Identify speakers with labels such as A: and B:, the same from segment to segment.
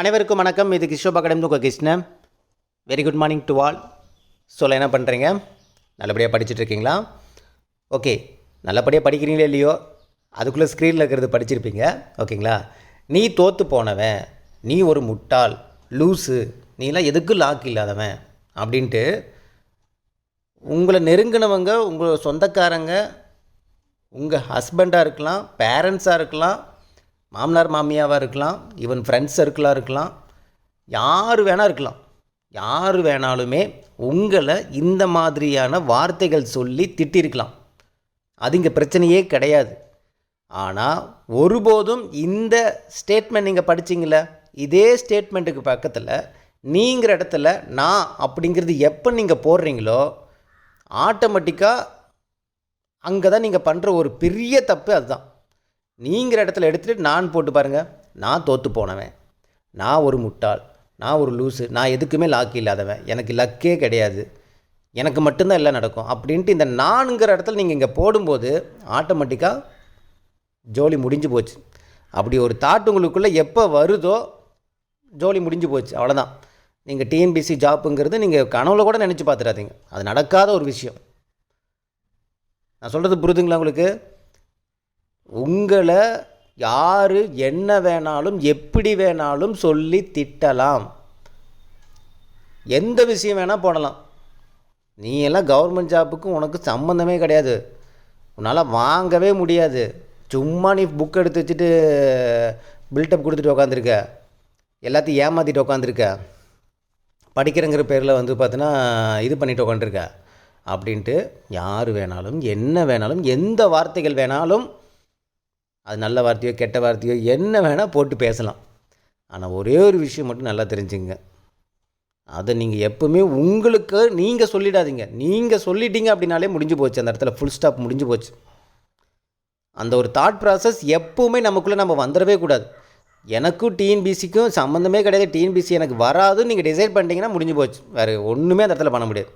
A: அனைவருக்கும் வணக்கம் இது கிஷோபா கடந்து உங்கள் Krishnan very good morning to all சொல்ல என்ன பண்ணுறீங்க நல்லபடியாக படிச்சுட்டு இருக்கீங்களா ஓகே நல்லபடியாக படிக்கிறீங்களே இல்லையோ அதுக்குள்ளே ஸ்க்ரீனில் இருக்கிறது படிச்சிருப்பீங்க ஓகேங்களா நீ தோற்று போனவன் நீ ஒரு முட்டாள் லூஸு நீலாம் எதுக்கும் லாக் இல்லாதவன் அப்படின்ட்டு உங்களை நெருங்கினவங்க உங்கள் சொந்தக்காரங்க உங்கள் ஹஸ்பண்டாக இருக்கலாம் பேரண்ட்ஸாக இருக்கலாம் மாமனார் மாமியாவாக இருக்கலாம் ஈவன் ஃப்ரெண்ட்ஸ் சர்க்கிளாக இருக்கலாம் யார் வேணால் இருக்கலாம் யார் வேணாலுமே உங்களை இந்த மாதிரியான வார்த்தைகள் சொல்லி திட்டிருக்கலாம் அது இங்கே பிரச்சனையே கிடையாது ஆனால் ஒருபோதும் இந்த ஸ்டேட்மெண்ட் நீங்கள் படிச்சிங்கள இதே ஸ்டேட்மெண்ட்டுக்கு பக்கத்தில் நீங்கிற இடத்துல நான் அப்படிங்கிறது எப்போ நீங்கள் போடுறீங்களோ ஆட்டோமேட்டிக்காக அங்கே தான் நீங்கள் பண்ணுற ஒரு பெரிய தப்பு அதுதான் நீங்கிற இடத்துல எடுத்துகிட்டு நான் போட்டு பாருங்கள் நான் தோற்று போனவன் நான் ஒரு முட்டாள் நான் ஒரு லூஸு நான் எதுக்குமே லாக்கு இல்லாதவன் எனக்கு லக்கே கிடையாது எனக்கு மட்டும்தான் எல்லாம் நடக்கும் அப்படின்ட்டு இந்த நான்ங்கிற இடத்துல நீங்கள் இங்கே போடும்போது ஆட்டோமேட்டிக்காக ஜோலி முடிஞ்சு போச்சு அப்படி ஒரு தாட் உங்களுக்குள்ளே எப்போ வருதோ ஜோலி முடிஞ்சு போச்சு அவ்வளோதான் நீங்கள் டிஎன்பிசி ஜாப்புங்கிறது நீங்கள் கனவுல கூட நினச்சி பார்த்துடாதீங்க அது நடக்காத ஒரு விஷயம் நான் சொல்கிறது புரிதுங்களா உங்களுக்கு உங்களை யார் என்ன வேணாலும் எப்படி வேணாலும் சொல்லி திட்டலாம் எந்த விஷயம் வேணால் போடலாம் நீ எல்லாம் கவர்மெண்ட் ஜாப்புக்கும் உனக்கு சம்மந்தமே கிடையாது உன்னால் வாங்கவே முடியாது சும்மா நீ புக் எடுத்து வச்சுட்டு பில்டப் கொடுத்துட்டு உக்காந்துருக்க எல்லாத்தையும் ஏமாற்றிட்டு உக்காந்துருக்க படிக்கிறங்கிற பேரில் வந்து பார்த்தீங்கன்னா இது பண்ணிவிட்டு உக்காந்துருக்க அப்படின்ட்டு யார் வேணாலும் என்ன வேணாலும் எந்த வார்த்தைகள் வேணாலும் அது நல்ல வார்த்தையோ கெட்ட வார்த்தையோ என்ன வேணால் போட்டு பேசலாம் ஆனால் ஒரே ஒரு விஷயம் மட்டும் நல்லா தெரிஞ்சுங்க அதை நீங்கள் எப்போவுமே உங்களுக்கு நீங்கள் சொல்லிடாதீங்க நீங்கள் சொல்லிட்டீங்க அப்படின்னாலே முடிஞ்சு போச்சு அந்த இடத்துல ஃபுல் ஸ்டாப் முடிஞ்சு போச்சு அந்த ஒரு தாட் ப்ராசஸ் எப்போவுமே நமக்குள்ளே நம்ம வந்துடவே கூடாது எனக்கும் டிஎன்பிசிக்கும் சம்மந்தமே கிடையாது டிஎன்பிசி எனக்கு வராதுன்னு நீங்கள் டிசைட் பண்ணிட்டீங்கன்னா முடிஞ்சு போச்சு வேறு ஒன்றுமே அந்த இடத்துல பண்ண முடியாது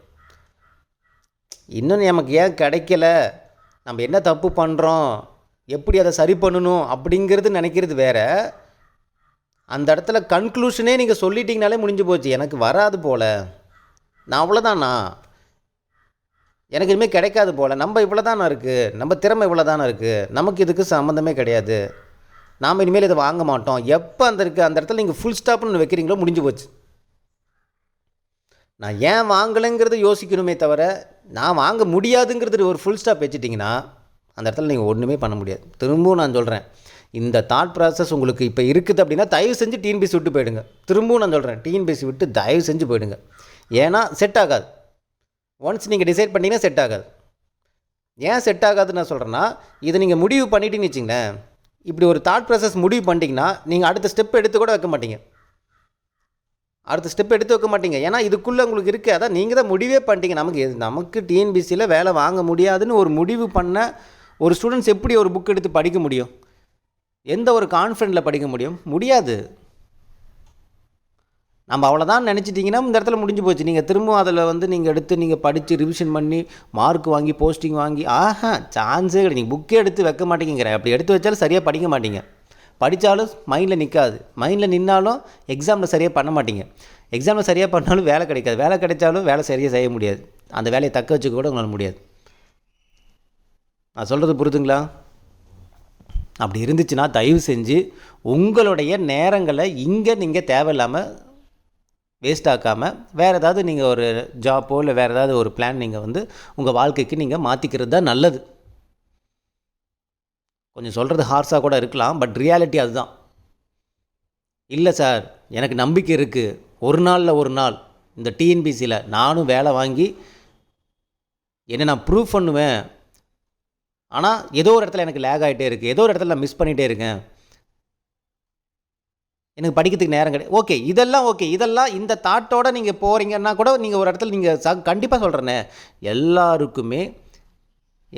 A: இன்னும் நமக்கு ஏன் கிடைக்கல நம்ம என்ன தப்பு பண்ணுறோம் எப்படி அதை சரி பண்ணணும் அப்படிங்கிறது நினைக்கிறது வேறு அந்த இடத்துல கன்க்ளூஷனே நீங்கள் சொல்லிட்டீங்கனாலே முடிஞ்சு போச்சு எனக்கு வராது போல் நான் அவ்வளோதானா எனக்கு இனிமேல் கிடைக்காது போல் நம்ம இவ்வளோ தானே இருக்குது நம்ம திறமை இவ்வளோ தானே இருக்குது நமக்கு இதுக்கு சம்மந்தமே கிடையாது நாம் இனிமேல் இதை வாங்க மாட்டோம் எப்போ அந்த இருக்குது அந்த இடத்துல நீங்கள் ஃபுல் ஸ்டாப்னு வைக்கிறீங்களோ முடிஞ்சு போச்சு நான் ஏன் வாங்கலைங்கிறத யோசிக்கணுமே தவிர நான் வாங்க முடியாதுங்கிறது ஒரு ஃபுல் ஸ்டாப் வச்சுட்டிங்கன்னா அந்த இடத்துல நீங்கள் ஒன்றுமே பண்ண முடியாது திரும்பவும் நான் சொல்கிறேன் இந்த தாட் ப்ராசஸ் உங்களுக்கு இப்போ இருக்குது அப்படின்னா தயவு செஞ்சு டிஎன்பிசி விட்டு போயிடுங்க திரும்பவும் நான் சொல்கிறேன் டிஎன்பிசி விட்டு தயவு செஞ்சு போயிடுங்க ஏன்னா செட் ஆகாது ஒன்ஸ் நீங்கள் டிசைட் பண்ணிங்கன்னா செட் ஆகாது ஏன் செட் ஆகாதுன்னு நான் சொல்கிறேன்னா இதை நீங்கள் முடிவு பண்ணிட்டீங்கன்னு வச்சிங்களேன் இப்படி ஒரு தாட் ப்ராசஸ் முடிவு பண்ணிட்டீங்கன்னா நீங்கள் அடுத்த ஸ்டெப் எடுத்து கூட வைக்க மாட்டீங்க அடுத்த ஸ்டெப் எடுத்து வைக்க மாட்டீங்க ஏன்னா இதுக்குள்ளே உங்களுக்கு இருக்குது அதான் நீங்கள் தான் முடிவே பண்ணிட்டீங்க நமக்கு நமக்கு டிஎன்பிசியில் வேலை வாங்க முடியாதுன்னு ஒரு முடிவு பண்ண ஒரு ஸ்டூடெண்ட்ஸ் எப்படி ஒரு புக் எடுத்து படிக்க முடியும் எந்த ஒரு கான்ஃபிடண்டில் படிக்க முடியும் முடியாது நம்ம அவ்வளோதான் நினச்சிட்டிங்கன்னா இந்த இடத்துல முடிஞ்சு போச்சு நீங்கள் திரும்பவும் அதில் வந்து நீங்கள் எடுத்து நீங்கள் படித்து ரிவிஷன் பண்ணி மார்க் வாங்கி போஸ்டிங் வாங்கி ஆஹா சான்ஸே கிடையாது நீங்கள் புக்கே எடுத்து வைக்க மாட்டேங்கிற அப்படி எடுத்து வச்சாலும் சரியாக படிக்க மாட்டீங்க படித்தாலும் மைண்டில் நிற்காது மைண்டில் நின்னாலும் எக்ஸாமில் சரியாக பண்ண மாட்டீங்க எக்ஸாமில் சரியாக பண்ணாலும் வேலை கிடைக்காது வேலை கிடைச்சாலும் வேலை சரியாக செய்ய முடியாது அந்த வேலையை தக்க வச்சுக்க கூட உங்களால் முடியாது நான் சொல்கிறது புரிதுங்களா அப்படி இருந்துச்சுன்னா தயவு செஞ்சு உங்களுடைய நேரங்களை இங்கே நீங்கள் தேவையில்லாமல் வேஸ்ட் ஆக்காமல் வேறு ஏதாவது நீங்கள் ஒரு ஜாப்போ இல்லை வேறு ஏதாவது ஒரு பிளான் நீங்கள் வந்து உங்கள் வாழ்க்கைக்கு நீங்கள் மாற்றிக்கிறது தான் நல்லது கொஞ்சம் சொல்கிறது ஹார்ஸாக கூட இருக்கலாம் பட் ரியாலிட்டி அதுதான் இல்லை சார் எனக்கு நம்பிக்கை இருக்குது ஒரு நாளில் ஒரு நாள் இந்த டிஎன்பிசியில் நானும் வேலை வாங்கி என்ன நான் ப்ரூவ் பண்ணுவேன் ஆனால் ஏதோ ஒரு இடத்துல எனக்கு லேக் ஆகிட்டே இருக்குது ஏதோ ஒரு இடத்துல நான் மிஸ் பண்ணிகிட்டே இருக்கேன் எனக்கு படிக்கிறதுக்கு நேரம் கிடையாது ஓகே இதெல்லாம் ஓகே இதெல்லாம் இந்த தாட்டோட நீங்கள் போகிறீங்கன்னா கூட நீங்கள் ஒரு இடத்துல நீங்கள் ச கண்டிப்பாக சொல்கிறேனே எல்லாருக்குமே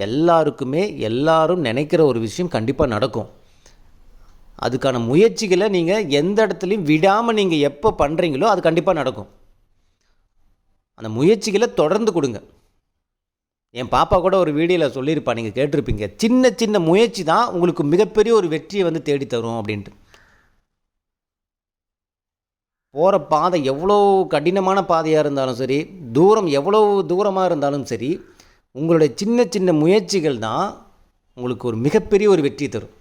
A: எல்லாருக்குமே எல்லாரும் நினைக்கிற ஒரு விஷயம் கண்டிப்பாக நடக்கும் அதுக்கான முயற்சிகளை நீங்கள் எந்த இடத்துலையும் விடாமல் நீங்கள் எப்போ பண்ணுறீங்களோ அது கண்டிப்பாக நடக்கும் அந்த முயற்சிகளை தொடர்ந்து கொடுங்க என் பாப்பா கூட ஒரு வீடியோவில் சொல்லியிருப்பா நீங்கள் கேட்டிருப்பீங்க சின்ன சின்ன முயற்சி தான் உங்களுக்கு மிகப்பெரிய ஒரு வெற்றியை வந்து தேடித்தரும் அப்படின்ட்டு போகிற பாதை எவ்வளோ கடினமான பாதையாக இருந்தாலும் சரி தூரம் எவ்வளோ தூரமாக இருந்தாலும் சரி உங்களுடைய சின்ன சின்ன முயற்சிகள் தான் உங்களுக்கு ஒரு மிகப்பெரிய ஒரு வெற்றி தரும்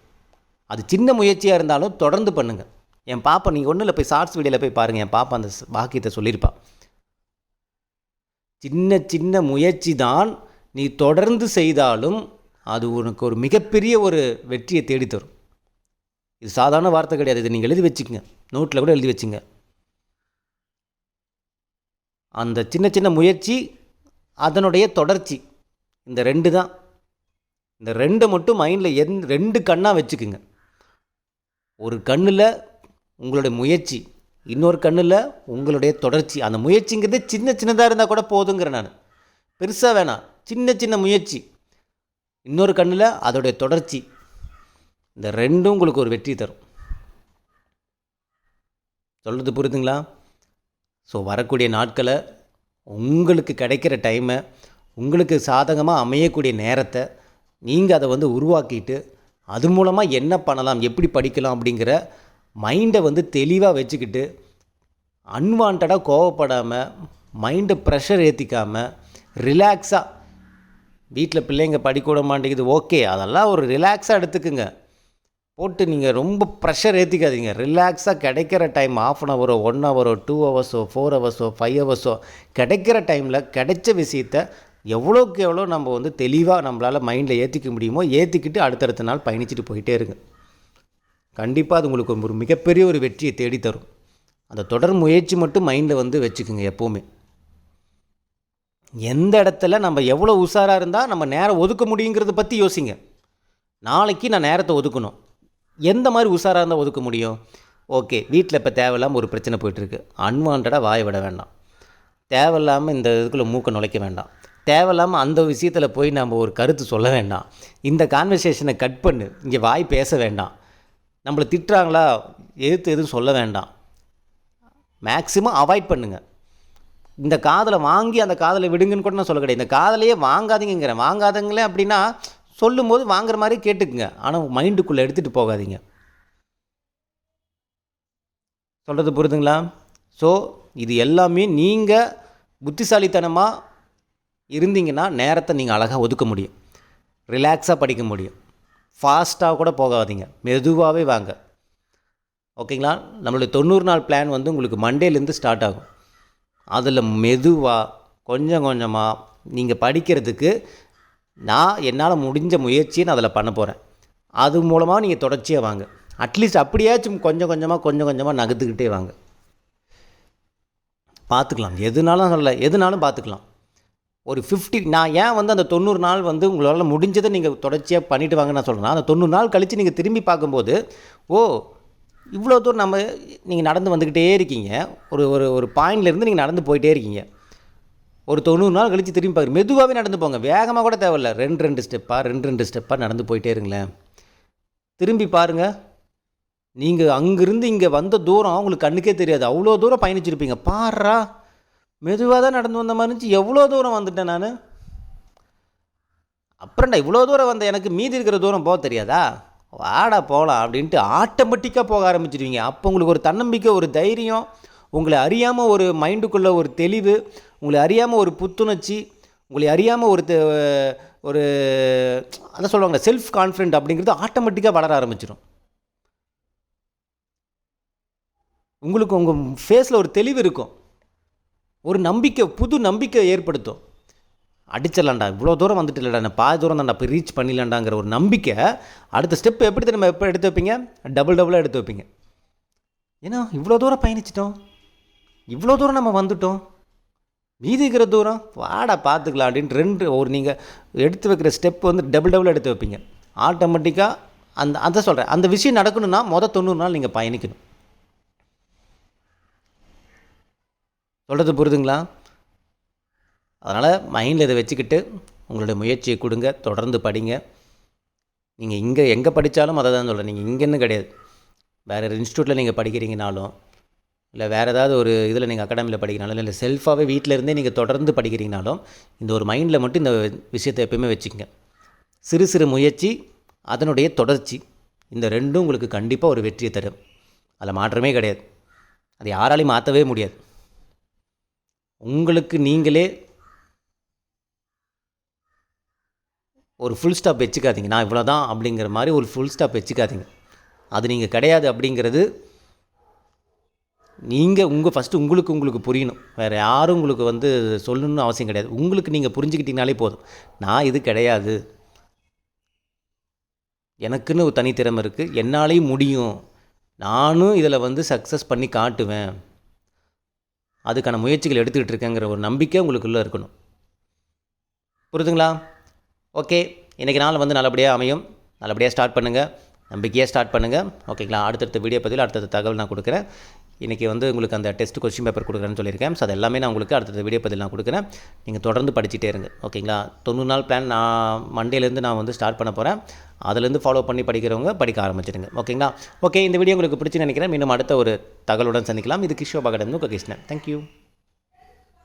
A: அது சின்ன முயற்சியாக இருந்தாலும் தொடர்ந்து பண்ணுங்கள் என் பாப்பா நீங்கள் ஒன்றும் இல்லை போய் ஷார்ட்ஸ் வீடியோவில் போய் பாருங்கள் என் பாப்பா அந்த வாக்கியத்தை சொல்லியிருப்பா சின்ன சின்ன முயற்சி தான் நீ தொடர்ந்து செய்தாலும் அது உனக்கு ஒரு மிகப்பெரிய ஒரு வெற்றியை தேடித்தரும் இது சாதாரண வார்த்தை கிடையாது இதை நீங்கள் எழுதி வச்சுக்கோங்க நோட்டில் கூட எழுதி வச்சுங்க அந்த சின்ன சின்ன முயற்சி அதனுடைய தொடர்ச்சி இந்த ரெண்டு தான் இந்த ரெண்டு மட்டும் மைண்டில் எந் ரெண்டு கண்ணாக வச்சுக்குங்க ஒரு கண்ணில் உங்களுடைய முயற்சி இன்னொரு கண்ணில் உங்களுடைய தொடர்ச்சி அந்த முயற்சிங்கிறது சின்ன சின்னதாக இருந்தால் கூட போதுங்கிறேன் நான் பெருசாக வேணாம் சின்ன சின்ன முயற்சி இன்னொரு கண்ணில் அதோடைய தொடர்ச்சி இந்த ரெண்டும் உங்களுக்கு ஒரு வெற்றி தரும் சொல்கிறது புரியுதுங்களா ஸோ வரக்கூடிய நாட்களை உங்களுக்கு கிடைக்கிற டைமை உங்களுக்கு சாதகமாக அமையக்கூடிய நேரத்தை நீங்கள் அதை வந்து உருவாக்கிட்டு அது மூலமாக என்ன பண்ணலாம் எப்படி படிக்கலாம் அப்படிங்கிற மைண்டை வந்து தெளிவாக வச்சுக்கிட்டு அன்வான்டாக கோவப்படாமல் மைண்டை ப்ரெஷர் ஏற்றிக்காமல் ரிலாக்ஸாக வீட்டில் பிள்ளைங்க படிக்கூட மாட்டேங்குது ஓகே அதெல்லாம் ஒரு ரிலாக்ஸாக எடுத்துக்குங்க போட்டு நீங்கள் ரொம்ப ப்ரெஷர் ஏற்றிக்காதீங்க ரிலாக்ஸாக கிடைக்கிற டைம் ஆஃப் அன் ஹவரோ ஒன் ஹவரோ டூ ஹவர்ஸோ ஃபோர் ஹவர்ஸோ ஃபைவ் ஹவர்ஸோ கிடைக்கிற டைமில் கிடைச்ச விஷயத்த எவ்வளோக்கு எவ்வளோ நம்ம வந்து தெளிவாக நம்மளால் மைண்டில் ஏற்றிக்க முடியுமோ ஏற்றிக்கிட்டு அடுத்தடுத்த நாள் பயணிச்சுட்டு போயிட்டே இருங்க கண்டிப்பாக அது உங்களுக்கு ஒரு மிகப்பெரிய ஒரு வெற்றியை தேடித்தரும் அந்த தொடர் முயற்சி மட்டும் மைண்டில் வந்து வச்சுக்கோங்க எப்போவுமே எந்த இடத்துல நம்ம எவ்வளோ உஷாராக இருந்தால் நம்ம நேரம் ஒதுக்க முடியுங்கிறத பற்றி யோசிங்க நாளைக்கு நான் நேரத்தை ஒதுக்கணும் எந்த மாதிரி உஷாராக இருந்தால் ஒதுக்க முடியும் ஓகே வீட்டில் இப்போ தேவையில்லாமல் ஒரு பிரச்சனை போயிட்டுருக்கு அன்வான்டாக வாய விட வேண்டாம் தேவையில்லாமல் இந்த இதுக்குள்ளே மூக்கை நுழைக்க வேண்டாம் தேவையில்லாமல் அந்த விஷயத்தில் போய் நம்ம ஒரு கருத்து சொல்ல வேண்டாம் இந்த கான்வர்சேஷனை கட் பண்ணு இங்கே வாய் பேச வேண்டாம் நம்மளை திட்டுறாங்களா எதிர்த்து எதுவும் சொல்ல வேண்டாம் மேக்ஸிமம் அவாய்ட் பண்ணுங்கள் இந்த காதலை வாங்கி அந்த காதலை விடுங்கன்னு கூட நான் சொல்ல கிடையாது இந்த காதலையே வாங்காதீங்கிறேன் வாங்காதங்களே அப்படின்னா சொல்லும் போது வாங்குற மாதிரி கேட்டுக்குங்க ஆனால் மைண்டுக்குள்ளே எடுத்துகிட்டு போகாதீங்க சொல்கிறது புரியுதுங்களா ஸோ இது எல்லாமே நீங்கள் புத்திசாலித்தனமாக இருந்தீங்கன்னா நேரத்தை நீங்கள் அழகாக ஒதுக்க முடியும் ரிலாக்ஸாக படிக்க முடியும் ஃபாஸ்ட்டாக கூட போகாதீங்க மெதுவாகவே வாங்க ஓகேங்களா நம்மளுடைய தொண்ணூறு நாள் பிளான் வந்து உங்களுக்கு மண்டேலேருந்து ஸ்டார்ட் ஆகும் அதில் மெதுவாக கொஞ்சம் கொஞ்சமாக நீங்கள் படிக்கிறதுக்கு நான் என்னால் முடிஞ்ச முயற்சியை நான் அதில் பண்ண போகிறேன் அது மூலமாக நீங்கள் தொடர்ச்சியாக வாங்க அட்லீஸ்ட் அப்படியாச்சும் கொஞ்சம் கொஞ்சமாக கொஞ்சம் கொஞ்சமாக நகர்த்துக்கிட்டே வாங்க பார்த்துக்கலாம் எதுனாலும் சொல்ல எதுனாலும் பார்த்துக்கலாம் ஒரு ஃபிஃப்டி நான் ஏன் வந்து அந்த தொண்ணூறு நாள் வந்து உங்களால் முடிஞ்சதை நீங்கள் தொடர்ச்சியாக பண்ணிவிட்டு வாங்க நான் சொல்கிறேன் அந்த தொண்ணூறு நாள் கழித்து நீங்கள் திரும்பி பார்க்கும்போது ஓ இவ்வளோ தூரம் நம்ம நீங்கள் நடந்து வந்துக்கிட்டே இருக்கீங்க ஒரு ஒரு ஒரு பாயிண்ட்லேருந்து நீங்கள் நடந்து போயிட்டே இருக்கீங்க ஒரு தொண்ணூறு நாள் கழித்து திரும்பி பார்க்குற மெதுவாகவே நடந்து போங்க வேகமாக கூட தேவையில்ல ரெண்டு ரெண்டு ஸ்டெப்பாக ரெண்டு ரெண்டு ஸ்டெப்பாக நடந்து போயிட்டே இருங்களேன் திரும்பி பாருங்கள் நீங்கள் அங்கேருந்து இங்கே வந்த தூரம் உங்களுக்கு கண்ணுக்கே தெரியாது அவ்வளோ தூரம் பயணிச்சிருப்பீங்க பாரா மெதுவாக தான் நடந்து வந்த மாதிரி இருந்துச்சு எவ்வளோ தூரம் வந்துட்டேன் நான் அப்புறம்டா இவ்வளோ தூரம் வந்த எனக்கு மீதி இருக்கிற தூரம் போக தெரியாதா வாடா போகலாம் அப்படின்ட்டு ஆட்டோமேட்டிக்காக போக ஆரம்பிச்சிருவீங்க அப்போ உங்களுக்கு ஒரு தன்னம்பிக்கை ஒரு தைரியம் உங்களை அறியாமல் ஒரு மைண்டுக்குள்ளே ஒரு தெளிவு உங்களை அறியாமல் ஒரு புத்துணர்ச்சி உங்களை அறியாமல் ஒரு ஒரு அதான் சொல்லுவாங்க செல்ஃப் கான்ஃபிடென்ட் அப்படிங்கிறது ஆட்டோமேட்டிக்காக வளர ஆரம்பிச்சிடும் உங்களுக்கு உங்கள் ஃபேஸில் ஒரு தெளிவு இருக்கும் ஒரு நம்பிக்கை புது நம்பிக்கை ஏற்படுத்தும் அடிச்சிடலாண்டா இவ்வளோ தூரம் வந்துட்டு இல்லைடா பாதி தூரம் தான்டா போய் ரீச் பண்ணிடலாண்டாங்கிற ஒரு நம்பிக்கை அடுத்த ஸ்டெப் எப்படி நம்ம எப்போ எடுத்து வைப்பீங்க டபுள் டபுளாக எடுத்து வைப்பீங்க ஏன்னா இவ்வளோ தூரம் பயணிச்சிட்டோம் இவ்வளோ தூரம் நம்ம வந்துட்டோம் மீதி இருக்கிற தூரம் வாடா பார்த்துக்கலாம் அப்படின்ட்டு ரெண்டு ஒரு நீங்கள் எடுத்து வைக்கிற ஸ்டெப் வந்து டபுள் டபுள் எடுத்து வைப்பீங்க ஆட்டோமேட்டிக்காக அந்த அதை சொல்கிறேன் அந்த விஷயம் நடக்கணும்னா மொதல் தொண்ணூறு நாள் நீங்கள் பயணிக்கணும் சொல்கிறது புரியுதுங்களா அதனால் மைண்டில் இதை வச்சுக்கிட்டு உங்களுடைய முயற்சியை கொடுங்க தொடர்ந்து படிங்க நீங்கள் இங்கே எங்கே படித்தாலும் அதை தான் சொல்கிறேன் நீங்கள் இங்கேன்னு கிடையாது வேறு ஒரு இன்ஸ்டியூட்டில் நீங்கள் படிக்கிறீங்கனாலும் இல்லை வேறு ஏதாவது ஒரு இதில் நீங்கள் அகாடமியில் படிக்கிறனாலும் இல்லை செல்ஃபாகவே வீட்டிலேருந்தே நீங்கள் தொடர்ந்து படிக்கிறீங்கனாலும் இந்த ஒரு மைண்டில் மட்டும் இந்த விஷயத்தை எப்பயுமே வச்சுக்கோங்க சிறு சிறு முயற்சி அதனுடைய தொடர்ச்சி இந்த ரெண்டும் உங்களுக்கு கண்டிப்பாக ஒரு வெற்றியை தரும் அதில் மாற்றமே கிடையாது அது யாராலையும் மாற்றவே முடியாது உங்களுக்கு நீங்களே ஒரு ஃபுல் ஸ்டாப் வச்சுக்காதீங்க நான் இவ்வளோ தான் அப்படிங்கிற மாதிரி ஒரு ஃபுல் ஸ்டாப் வச்சுக்காதீங்க அது நீங்கள் கிடையாது அப்படிங்கிறது நீங்கள் உங்கள் ஃபஸ்ட்டு உங்களுக்கு உங்களுக்கு புரியணும் வேறு யாரும் உங்களுக்கு வந்து சொல்லணும்னு அவசியம் கிடையாது உங்களுக்கு நீங்கள் புரிஞ்சுக்கிட்டீங்கனாலே போதும் நான் இது கிடையாது எனக்குன்னு ஒரு தனித்திறமை இருக்குது என்னாலேயும் முடியும் நானும் இதில் வந்து சக்ஸஸ் பண்ணி காட்டுவேன் அதுக்கான முயற்சிகள் எடுத்துக்கிட்டு இருக்கேங்கிற ஒரு நம்பிக்கை உங்களுக்குள்ளே இருக்கணும் புரிதுங்களா ஓகே இன்றைக்கி நாள் வந்து நல்லபடியாக அமையும் நல்லபடியாக ஸ்டார்ட் பண்ணுங்கள் நம்பிக்கையாக ஸ்டார்ட் பண்ணுங்கள் ஓகேங்களா அடுத்தடுத்த வீடியோ பதிவில் அடுத்தடுத்த தகவல் நான் கொடுக்குறேன் இன்றைக்கி வந்து உங்களுக்கு அந்த டெஸ்ட் கொஸ்டின் பேப்பர் கொடுக்குறேன்னு சொல்லியிருக்கேன் ஸோ அது எல்லாமே நான் உங்களுக்கு அடுத்தடுத்த வீடியோ பதில் நான் கொடுக்குறேன் நீங்கள் தொடர்ந்து படிச்சுட்டே இருங்க ஓகேங்களா தொண்ணூறு நாள் பிளான் நான் மண்டேலேருந்து நான் வந்து ஸ்டார்ட் பண்ண போகிறேன் அதுலேருந்து ஃபாலோ பண்ணி படிக்கிறவங்க படிக்க ஆரம்பிச்சிடுங்க ஓகேங்களா ஓகே இந்த வீடியோ உங்களுக்கு பிடிச்சி நினைக்கிறேன் மீண்டும் அடுத்த ஒரு தகவலுடன் சந்திக்கலாம் இது கிஷோ பகடன் கிருஷ்ணன் தேங்க்யூ